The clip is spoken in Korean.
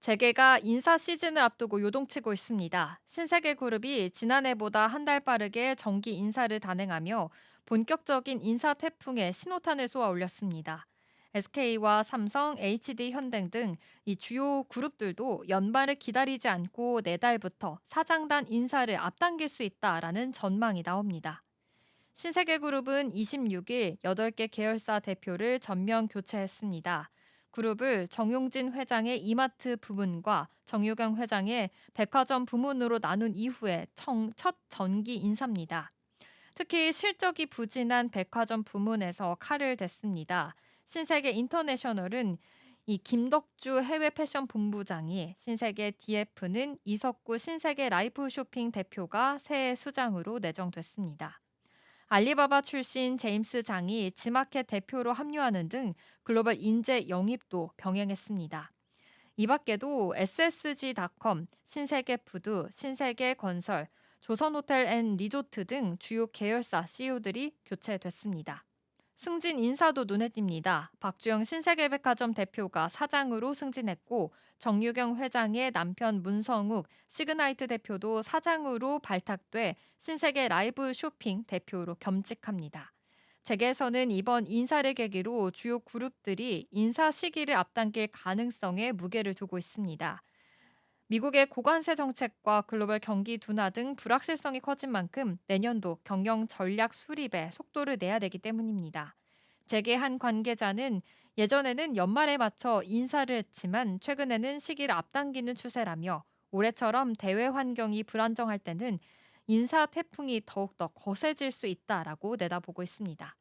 재계가 인사 시즌을 앞두고 요동치고 있습니다. 신세계 그룹이 지난해보다 한 달 빠르게 정기 인사를 단행하며 본격적인 인사 태풍에 신호탄을 쏘아 올렸습니다. SK와 삼성, HD 현대 등이 주요 그룹들도 연말을 기다리지 않고 내달부터 사장단 인사를 앞당길 수 있다라는 전망이 나옵니다. 신세계 그룹은 26일 8개 계열사 대표를 전면 교체했습니다. 그룹을 정용진 회장의 이마트 부문과 정유경 회장의 백화점 부문으로 나눈 이후에 청, 첫 전기 인사입니다. 특히 실적이 부진한 백화점 부문에서 칼을 댔습니다. 신세계 인터내셔널은 이 김덕주 해외 패션 본부장이 신세계 DF는 이석구 신세계 라이프 쇼핑 대표가 새 수장으로 내정됐습니다. 알리바바 출신 제임스 장이 지마켓 대표로 합류하는 등 글로벌 인재 영입도 병행했습니다. 이 밖에도 SSG닷컴, 신세계푸드, 신세계건설, 조선호텔 앤 리조트 등 주요 계열사 CEO들이 교체됐습니다. 승진 인사도 눈에 띕니다. 박주영 신세계백화점 대표가 사장으로 승진했고 정유경 회장의 남편 문성욱 시그나이트 대표도 사장으로 발탁돼 신세계 라이브 쇼핑 대표로 겸직합니다. 재계에서는 이번 인사를 계기로 주요 그룹들이 인사 시기를 앞당길 가능성에 무게를 두고 있습니다. 미국의 고관세 정책과 글로벌 경기 둔화 등 불확실성이 커진 만큼 내년도 경영 전략 수립에 속도를 내야 되기 때문입니다. 재계 한 관계자는 예전에는 연말에 맞춰 인사를 했지만 최근에는 시기를 앞당기는 추세라며 올해처럼 대외 환경이 불안정할 때는 인사 태풍이 더욱더 거세질 수 있다라고 내다보고 있습니다.